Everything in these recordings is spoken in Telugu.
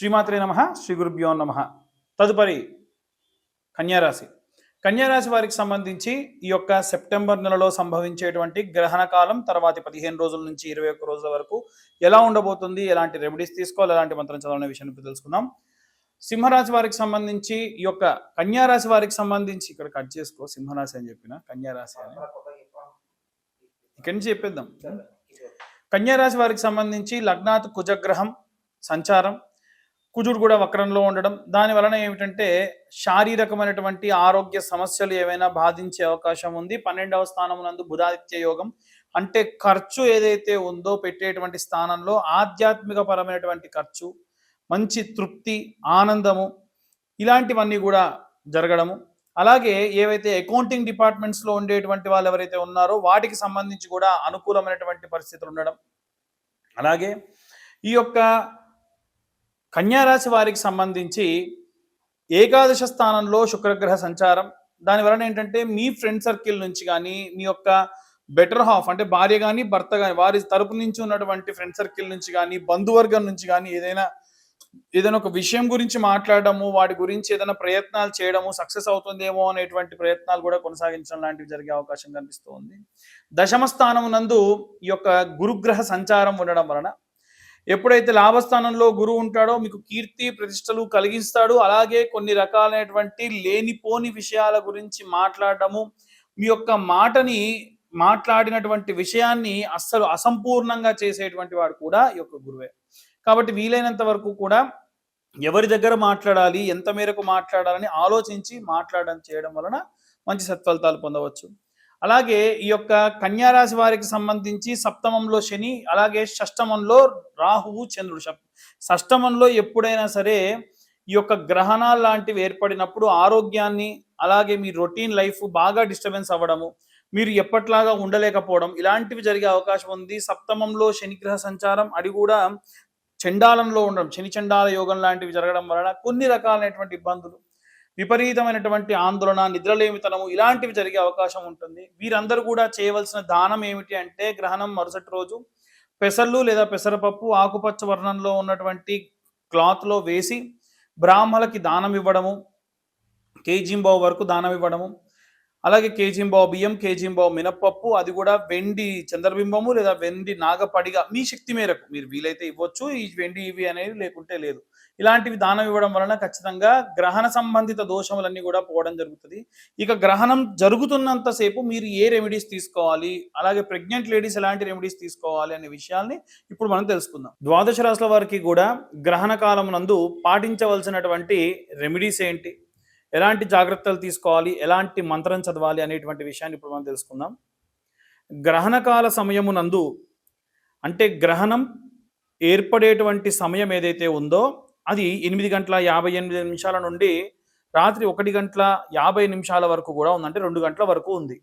శ్రీమాత్రే నమ శ్రీ గురుభ్యో నమ. తదుపరి కన్యారాశి. కన్యారాశి వారికి సంబంధించి ఈ యొక్క సెప్టెంబర్ నెలలో సంభవించేటువంటి గ్రహణ కాలం తర్వాతి పదిహేను రోజుల నుంచి ఇరవై ఒక్క రోజుల వరకు ఎలా ఉండబోతుంది ఎలాంటి రెమెడీస్ తీసుకోవాలి ఎలాంటి మంత్రం చదవాలనే విషయాన్ని తెలుసుకుందాం. సింహరాశి వారికి సంబంధించి ఈ యొక్క కన్యారాశి వారికి సంబంధించి ఇక్కడ కట్ చేసుకో సింహరాశి అని చెప్పిన కన్యారాశి అని. ఇక్కడి నుంచి చెప్పేద్దాం. కన్యారాశి వారికి సంబంధించి లగ్నాత్ కుజగ్రహం సంచారం కుజుడు కూడా వక్రంలో ఉండడం. దాని వలన ఏమిటంటే శారీరకమైనటువంటి ఆరోగ్య సమస్యలు ఏవైనా బాధించే అవకాశం ఉంది. పన్నెండవ స్థానమునందు బుధాదిత్య యోగం. అంటే ఖర్చు ఏదైతే ఉందో పెట్టేటువంటి స్థానంలో ఆధ్యాత్మిక పరమైనటువంటి ఖర్చు మంచి తృప్తి ఆనందము ఇలాంటివన్నీ కూడా జరగడము. అలాగే ఏవైతే అకౌంటింగ్ డిపార్ట్మెంట్స్లో ఉండేటువంటి వాళ్ళు ఎవరైతే ఉన్నారో వాటికి సంబంధించి కూడా అనుకూలమైనటువంటి పరిస్థితులు ఉండడం. అలాగే ఈ యొక్క కన్యారాశి వారికి సంబంధించి ఏకాదశ స్థానంలో శుక్రగ్రహ సంచారం. దాని వలన ఏంటంటే మీ ఫ్రెండ్ సర్కిల్ నుంచి కానీ మీ యొక్క బెటర్ హాఫ్ అంటే భార్య కానీ భర్త కానీ వారి తరపు నుంచి ఉన్నటువంటి ఫ్రెండ్ సర్కిల్ నుంచి కానీ బంధువర్గం నుంచి కానీ ఏదైనా ఏదైనా ఒక విషయం గురించి మాట్లాడడము వాటి గురించి ఏదైనా ప్రయత్నాలు చేయడము సక్సెస్ అవుతుందేమో అనేటువంటి ప్రయత్నాలు కూడా కొనసాగించడం లాంటివి జరిగే అవకాశం కనిపిస్తూ ఉంది దశమ స్థానం నందు ఈ యొక్క గురుగ్రహ సంచారం ఉండడం వలన ఎప్పుడైతే లాభస్థానంలో గురువు ఉంటాడో మీకు కీర్తి ప్రతిష్టలు కలిగిస్తాడు. అలాగే కొన్ని రకాలైనటువంటి లేనిపోని విషయాల గురించి మాట్లాడటము మీ యొక్క మాటని మాట్లాడినటువంటి విషయాన్ని అస్సలు అసంపూర్ణంగా చేసేటువంటి వాడు కూడా ఈ యొక్క గురువే. కాబట్టి వీలైనంత వరకు కూడా ఎవరి దగ్గర మాట్లాడాలి ఎంత మేరకు మాట్లాడాలని ఆలోచించి మాట్లాడడం చేయడం వలన మంచి సత్ఫలితాలు పొందవచ్చు. అలాగే ఈ యొక్క కన్యారాశి వారికి సంబంధించి సప్తమంలో శని అలాగే షష్టమంలో రాహువు చంద్రుడు. షష్టమంలో ఎప్పుడైనా సరే ఈ యొక్క గ్రహణాలు లాంటివి ఏర్పడినప్పుడు ఆరోగ్యాన్ని అలాగే మీ రొటీన్ లైఫ్ బాగా డిస్టర్బెన్స్ అవ్వడము మీరు ఎప్పట్లాగా ఉండలేకపోవడం ఇలాంటివి జరిగే అవకాశం ఉంది. సప్తమంలో శనిగ్రహ సంచారం అది కూడా చండాలంలో ఉండడం శని చండాల యోగం లాంటివి జరగడం వలన కొన్ని రకాలైనటువంటి ఇబ్బందులు విపరీతమైనటువంటి ఆందోళన నిద్రలేమితనము ఇలాంటివి జరిగే అవకాశం ఉంటుంది. వీరందరూ కూడా చేయవలసిన దానం ఏమిటి అంటే గ్రహణం మరుసటి రోజు పెసర్లు లేదా పెసరపప్పు ఆకుపచ్చ వర్ణంలో ఉన్నటువంటి క్లాత్లో వేసి బ్రాహ్మలకి దానం ఇవ్వడము కేజీంబావు వరకు దానం ఇవ్వడము అలాగే కేజీంబావు బియ్యం కేజీంబావు మినప్పప్పు అది కూడా వెండి చంద్రబింబము లేదా వెండి నాగపడిగా మీ శక్తి మేరకు మీరు వీలైతే ఇవ్వచ్చు. ఈ వెండి ఇవి అనేది లేకుంటే లేదు. ఇలాంటివి దానం ఇవ్వడం వలన ఖచ్చితంగా గ్రహణ సంబంధిత దోషములన్నీ కూడా పోవడం జరుగుతుంది. ఇక గ్రహణం జరుగుతున్నంతసేపు మీరు ఏ రెమెడీస్ తీసుకోవాలి? అలాగే ప్రెగ్నెంట్ లేడీస్ ఎలాంటి రెమెడీస్ తీసుకోవాలి అనే విషయాల్ని ఇప్పుడు మనం తెలుసుకుందాం. ద్వాదశ రాశుల వారికి కూడా గ్రహణ కాలమునందు నందు పాటించవలసినటువంటి రెమెడీస్ ఏంటి? ఎలాంటి జాగ్రత్తలు తీసుకోవాలి? ఎలాంటి మంత్రం చదవాలి అనేటువంటి విషయాన్ని ఇప్పుడు మనం తెలుసుకుందాం. గ్రహణకాల సమయమునందు అంటే గ్రహణం ఏర్పడేటువంటి సమయం ఏదైతే ఉందో అది ఎనిమిది గంటల యాభై ఎనిమిది నిమిషాల నుండి రాత్రి ఒకటి గంటల యాభై నిమిషాల వరకు కూడా ఉందంటే రెండు గంటల వరకు ఉంది.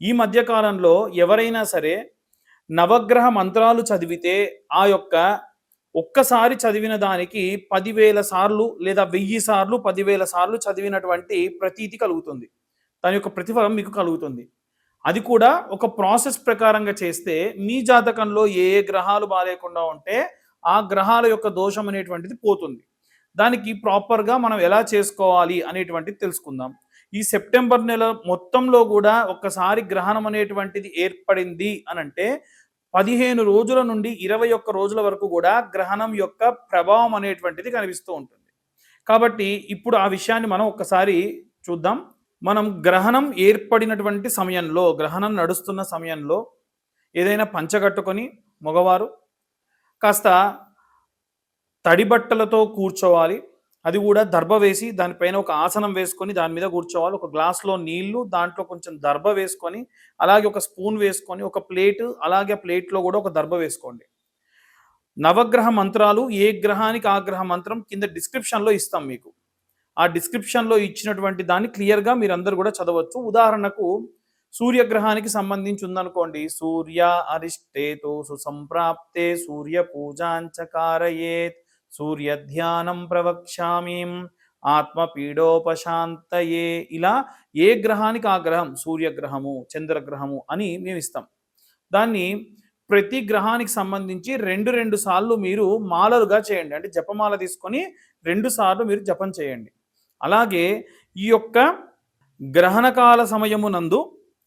ఈ మధ్యకాలంలో ఎవరైనా సరే నవగ్రహ మంత్రాలు చదివితే ఆ యొక్క ఒక్కసారి చదివిన దానికి పదివేల సార్లు లేదా వెయ్యి సార్లు పదివేల సార్లు చదివినటువంటి ప్రతీతి కలుగుతుంది. దాని యొక్క ప్రతిఫలం మీకు కలుగుతుంది. అది కూడా ఒక ప్రాసెస్ ప్రకారంగా చేస్తే మీ జాతకంలో ఏ ఏ గ్రహాలు బాగాలేకుండా ఉంటే ఆ గ్రహాల యొక్క దోషం అనేటువంటిది పోతుంది. దానికి ప్రాపర్గా మనం ఎలా చేసుకోవాలి అనేటువంటిది తెలుసుకుందాం. ఈ సెప్టెంబర్ నెల మొత్తంలో కూడా ఒక్కసారి గ్రహణం అనేటువంటిది ఏర్పడింది అని అంటే పదిహేను రోజుల నుండి ఇరవై ఒక్క రోజుల వరకు కూడా గ్రహణం యొక్క ప్రభావం అనేటువంటిది కనిపిస్తూ ఉంటుంది. కాబట్టి ఇప్పుడు ఆ విషయాన్ని మనం ఒక్కసారి చూద్దాం. మనం గ్రహణం ఏర్పడినటువంటి సమయంలో గ్రహణం నడుస్తున్న సమయంలో ఏదైనా పంచగట్టుకొని మగవారు కాస్త తడి బట్టలతో కూర్చోవాలి. అది కూడా దర్భ వేసి దానిపైన ఒక ఆసనం వేసుకొని దాని మీద కూర్చోవాలి. ఒక గ్లాస్లో నీళ్ళు దాంట్లో కొంచెం దర్భ వేసుకొని అలాగే ఒక స్పూన్ వేసుకొని ఒక ప్లేట్ అలాగే ఆ ప్లేట్లో కూడా ఒక దర్భ వేసుకోండి. నవగ్రహ మంత్రాలు ఏ గ్రహానికి ఆ గ్రహ మంత్రం కింద డిస్క్రిప్షన్లో ఇస్తాం మీకు. ఆ డిస్క్రిప్షన్లో ఇచ్చినటువంటి దాన్ని క్లియర్గా మీరందరూ కూడా చదవచ్చు. ఉదాహరణకు సూర్యగ్రహానికి సంబంధించి ఉందనుకోండి సూర్య అరిష్టేతో సుసంప్రాప్తే సూర్య పూజాంచకారయేత్ సూర్య ధ్యానం ప్రవక్ష్యామీం. ఆత్మపీడోపశాంతయే. ఇలా ఏ గ్రహానికి ఆ గ్రహం? సూర్యగ్రహము చంద్రగ్రహము అని మేము ఇస్తాం దాన్ని ప్రతి గ్రహానికి సంబంధించి రెండు రెండు సార్లు మీరు మాలలుగా చేయండి. అంటే జపమాల తీసుకొని రెండు సార్లు మీరు జపం చేయండి. అలాగే ఈ యొక్క గ్రహణకాల సమయమునందు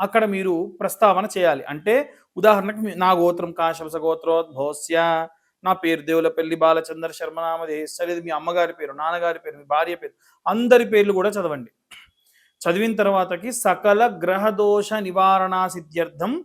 అక్కడ మీరు ప్రస్తావన చేయాలి. అంటే ఉదాహరణకు నా గోత్రం కాశవస గోత్రోద్భోస్య నా పేరు దేవులపల్లి బాలచంద్ర శర్మ నామధేశ్య మీ అమ్మగారి పేరు నాన్నగారి పేరు మీ భార్య పేరు అందరి పేర్లు కూడా చదవండి. చదివిన తర్వాతకి సకల గ్రహదోష నివారణ సిద్ధ్యర్థం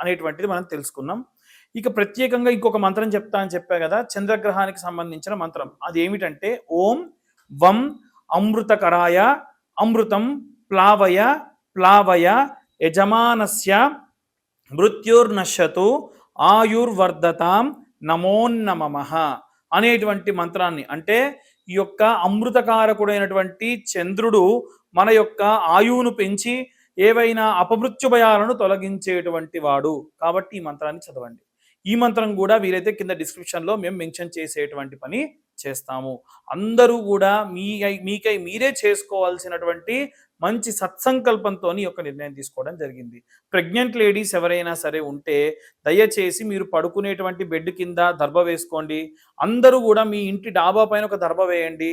అనేటువంటిది మనం తెలుసుకున్నాం. ఇక ప్రత్యేకంగా ఇంకొక మంత్రం చెప్తా అని చెప్పా కదా చంద్రగ్రహానికి సంబంధించిన మంత్రం. అది ఏమిటంటే ఓం వం అమృతకరాయ అమృతం ప్లావయ ప్లావయ యజమానస్య మృత్యుర్నశ్యతు ఆయుర్వర్ధతాం నమోన్నమ అనేటువంటి మంత్రాన్ని. అంటే ఈ యొక్క అమృతకారకుడైనటువంటి చంద్రుడు మన యొక్క ఆయువును పెంచి ఏవైనా అపమృత్యు భయాలను తొలగించేటువంటి వాడు. కాబట్టి ఈ మంత్రాన్ని చదవండి. ఈ మంత్రం కూడా వీలైతే కింద డిస్క్రిప్షన్లో మేము మెన్షన్ చేసేటువంటి పని చేస్తాము. అందరూ కూడా మీ మీకై మీరే చేసుకోవాల్సినటువంటి మంచి సత్సంకల్పంతో ఒక నిర్ణయం తీసుకోవడం జరిగింది. ప్రెగ్నెంట్ లేడీస్ ఎవరైనా సరే ఉంటే దయచేసి మీరు పడుకునేటువంటి బెడ్ కింద దర్భ వేసుకోండి. అందరూ కూడా మీ ఇంటి డాబా పైన ఒక దర్భ వేయండి.